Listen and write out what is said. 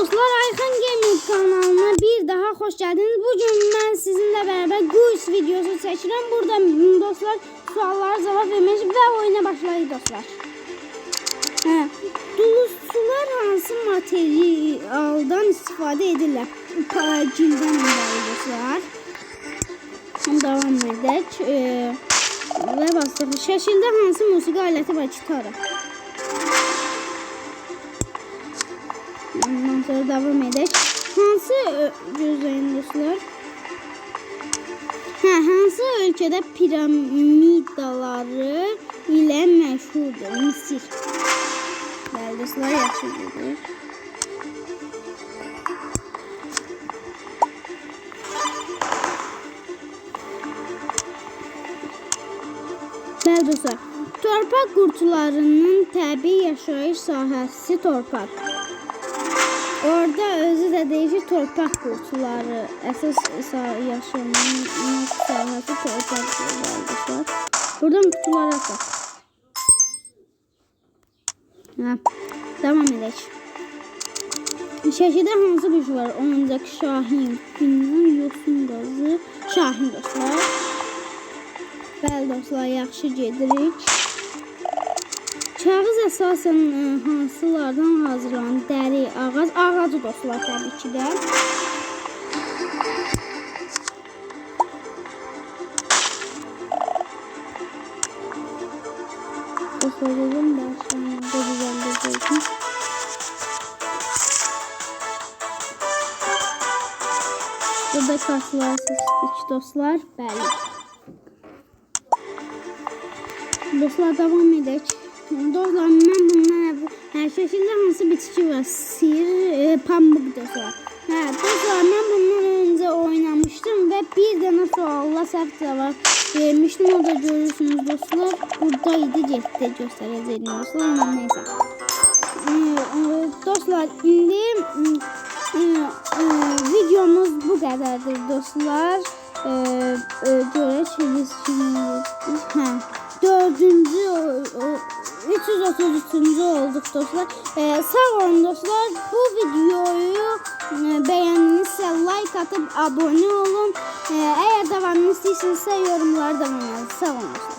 dostlar Ayxan Gaming kanalına bir daha hoş geldiniz. Bugün ben sizinle beraber quiz videosu seçiyorum. Burada dostlar suallara cevap vermiş ve oyuna başlayın dostlar. Hə, Dulusçular hansı materialdan istifadə edirlər? Paragildən ibarət dostlar. Devam edək. Ee, və bastıq. Şəkildə hansı musiqi aləti var? Gitara. Sonra devam edək. Hansı ö- gözləyin dostlar? Hə, hansı ölkədə piramidaları ilə məşhurdur? Misir. Bəli dostlar, yaxşı gedir. Bəli dostlar, torpaq qurtularının təbii yaşayış sahəsi torpaq. Orada özü də deyir torpaq qurtuları əsas sa- yaşamaq sahəsi torpaqdır dostlar. Buradan qutulara bax. Hə, davam edək. Şəkildə hansı quş var? Oyuncaq Şahin, Finnan, Yosun qazı, Şahin dostlar. Bəli dostlar, yaxşı gedirik. Kağız əsasən ə, hansılardan hazırlanır? Dəri, ağac, ağacı dostlar təbii ki də. Dostlar, dedim də aşağıda düzəldəcəyim. Burada kartlar seçdik dostlar. Bəli. Dostlar devam edək. Dostlar mən bundan hər şəkildə hansı bitki var? Sir, e, pambıq dostlar. Hə, dostlar mən bundan öncə oynamışdım və bir dənə sualla səhv cavab vermişdim. O da görürsünüz dostlar. Burada idi getdi göstərəcəydim dostlar. Amma neysə. Ee, e, dostlar indi e, e, videomuz bu kadardır dostlar. E, e, biz şimdi dördüncü 333. olduk dostlar. E, sağ olun dostlar. Bu videoyu e, beğendinizse like atıp abone olun. E, eğer devamını istiyorsanız yorumlarda bulunun. Sağ olun dostlar.